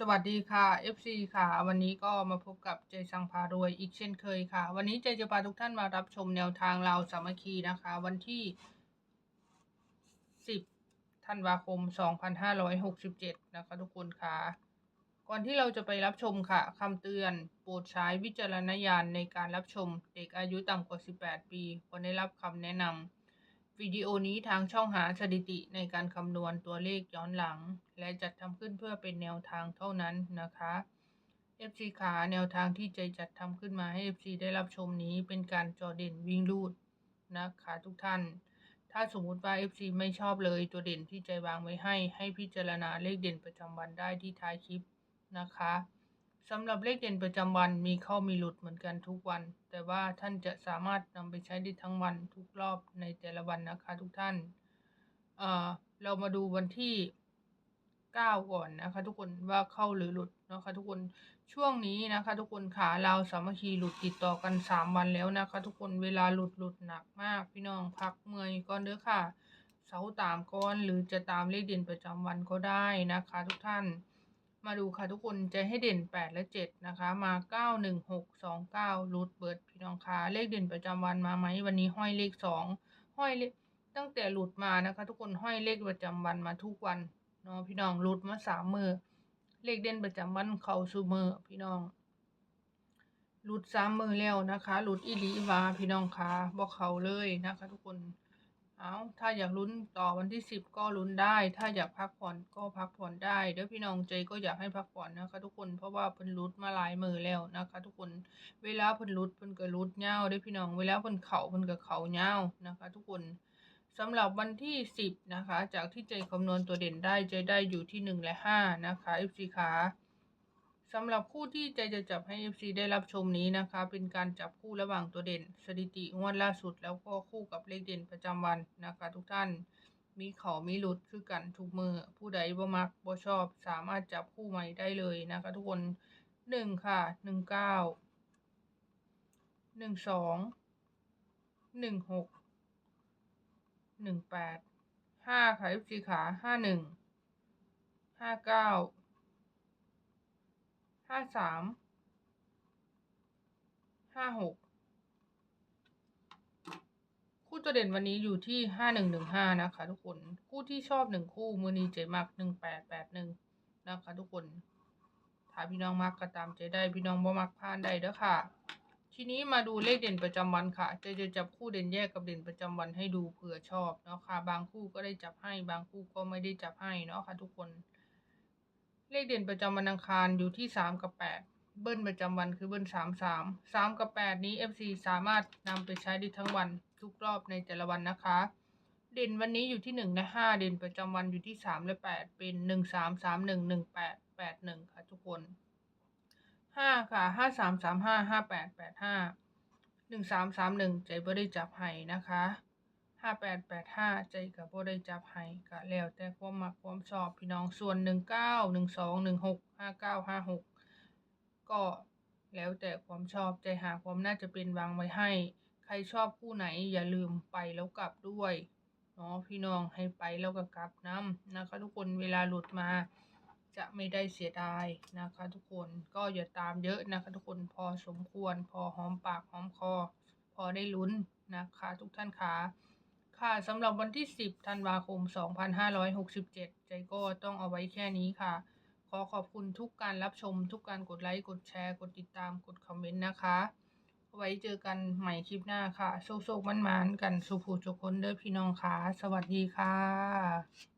สวัสดีค่ะ FC ค่ะ วันนี้ก็มาพบกับเจสังพารวยอีกเช่นเคยค่ะ วันนี้เจจะพาทุกท่านมารับชมแนวทางเราสามัคคีนะคะ วันที่ 10ธันวาคม 2567 นะคะทุกคนค่ะ ก่อนที่เราจะไปรับชมค่ะคำเตือนโปรดใช้วิจารณญาณในการรับชมเด็กอายุต่ำกว่า 18 ปีควรได้รับคำแนะนำ วิดีโอนี้ทางช่องหาสถิติในการคำนวณตัวเลขย้อนหลัง และจัดทำขึ้นเพื่อเป็นแนวทางเท่านั้นนะคะ FC ขาแนวทางที่ใจจัดทำขึ้นมาให้ FC ได้รับชมนี้เป็นการจอเด่นวิ่งรูดนะคะทุกท่าน ถ้าสมมุติว่า FC ไม่ชอบเลยตัวเด่นที่ใจวางไว้ให้ ให้พิจารณาเลขเด่นประจำวันได้ที่ท้ายคลิปนะคะ สำหรับเลขเด่นประจำวันมีเข้ามีหลุดเหมือนกันทุกวัน แต่ว่าท่านจะสามารถนำไปใช้ได้ทั้งวันทุกรอบในแต่ละวันนะคะทุกท่าน เอ่อ เรามาดูวันที่ 9 ก่อนนะคะ ทุกคนว่าเข้าหรือหลุดนะคะ ทุกคนช่วงนี้นะคะ ทุกคนขาเราสามัคคีหลุดติดต่อกัน 3 วันแล้วนะคะ ทุกคนเวลาหลุดหลุดหนักมาก พี่น้องพักเมื่อยก่อนเด้อค่ะ เสาตามก้อนหรือจะตามเลขเด่นประจำวันก็ได้นะคะ ทุกท่าน มาดูค่ะทุกคนจะให้เด่น 8 และ 7 นะคะ มา 9 1 6 2 9รูทเบิร์ดพี่น้องคะเลขเด่นประจำวันมาไหมวันนี้ห้อยเลข 2 ห้อยเลขตั้งแต่หลุดมานะคะ ทุกคนห้อยเลขประจำวันมาทุกวันเนาะพี่น้องหลุดมาสามมือเลขเด่นประจำวันเขาสู่มือพี่น้องหลุดสามมือแล้วนะคะหลุดอีหลีวาพี่น้องคะบอกเขาเลยนะคะ ทุกคน เอาถ้าอยากลุ้นต่อวันที่สิบก็ลุ้นได้ ถ้าอยากพักผ่อนก็พักผ่อนได้เดี๋ยวพี่น้องใจก็อยากให้พักผ่อนนะคะ ทุกคนเพราะว่าเพิ่นรุดมาหลายมือแล้วนะคะ ทุกคนเวลาเพิ่นรุดเพิ่นก็รุดเงาวเด้อพี่น้องเวลาเพิ่นเข่าเพิ่นก็เข่าเงาวนะคะ ทุกคนสำหรับวันที่สิบนะคะ จากที่ใจคำนวณตัวเด่นได้ใจได้อยู่ที่หนึ่งและห้านะคะ FC ขา สำหรับคู่ที่ใจจะจับให้ FC ได้รับชมนี้นะคะ เป็นการจับคู่ระหว่างตัวเด่น สถิติงวดล่าสุด แล้วก็คู่กับเลขเด่นประจำวันนะคะ ทุกท่านมีเขามีหลุดคือกันทุกมือผู้ใดบ่มักบ่ชอบ สามารถจับคู่ใหม่ได้เลยนะคะ ทุกคนหนึ่งค่ะหนึ่งเก้าหนึ่งสองหนึ่งหกหนึ่งแปดห้าค่ะฟซีขาห้าหนึ่งห้าเก้า ห้าสามห้าหกคู่ตัวเด่นวันนี้อยู่ที่ห้าหนึ่งหนึ่งห้านะคะ ทุกคนคู่ที่ชอบหนึ่งคู่มือนีเจมักหนึ่งแปดแปดหนึ่งนะคะทุกคนถ้าพี่น้องมักก็ตามใจได้พี่น้องบ่มักพลาดได้เด้อค่ะ ทีนี้มาดูเลขเด่นประจำวันค่ะเจะจะจับคู่เด่นแยกกับเด่นประจำวันให้ดูเผื่อชอบเนาะค่ะ บางคู่ก็ได้จับให้บางคู่ก็ไม่ได้จับให้เนาะค่ะ ทุกคน เลขเด่นประจำวันอังคารอยู่ที่สามกับแปดเบิ้ลประจำวันคือเบิ้ลสามสามสามกับแปดนี้ FC สามารถนำไปใช้ได้ทั้งวันทุกรอบในแต่ละวันนะคะ เด่นวันนี้อยู่ที่หนึ่งและห้าเด่นประจำวันอยู่ที่สามและแปดเป็นหนึ่งสามสามหนึ่งหนึ่งแปดแปดหนึ่งค่ะทุกคนห้าค่ะห้าสามสามห้าห้าแปดแปดห้าหนึ่งสามสามหนึ่งใจบ่ได้จับให้นะคะ ห้าแปดแปดห้าใจกับบ่ได้จับให้ก็แล้วแต่ความมักความชอบพี่น้องส่วนหนึ่งเก้าหนึ่งสองหนึ่งหกห้าเก้าห้าหกก็แล้วแต่ความชอบใจหาความน่าจะเป็นวางไว้ให้ ใครชอบคู่ไหนอย่าลืมไปแล้วกลับด้วยเนาะพี่น้องให้ไปแล้วก็กลับน้ำนะคะ ทุกคนเวลาหลุดมาจะไม่ได้เสียดายนะคะ ทุกคนก็อย่าตามเยอะนะคะ ทุกคนพอสมควร พอหอมปากหอมคอ พอได้ลุ้นนะคะ ทุกท่านคะ ค่ะสำหรับวันที่ 10 ธันวาคม 2567 ใจก็ต้องเอาไว้แค่นี้ค่ะ ขอขอบคุณทุกการรับชม ทุกการกดไลค์ กดแชร์ กดติดตาม กดคอมเมนต์นะคะ ไว้เจอกันใหม่คลิปหน้าค่ะ โชคๆมันๆกันสุภูจุคนเด้อพี่น้องค่ะ สวัสดีค่ะ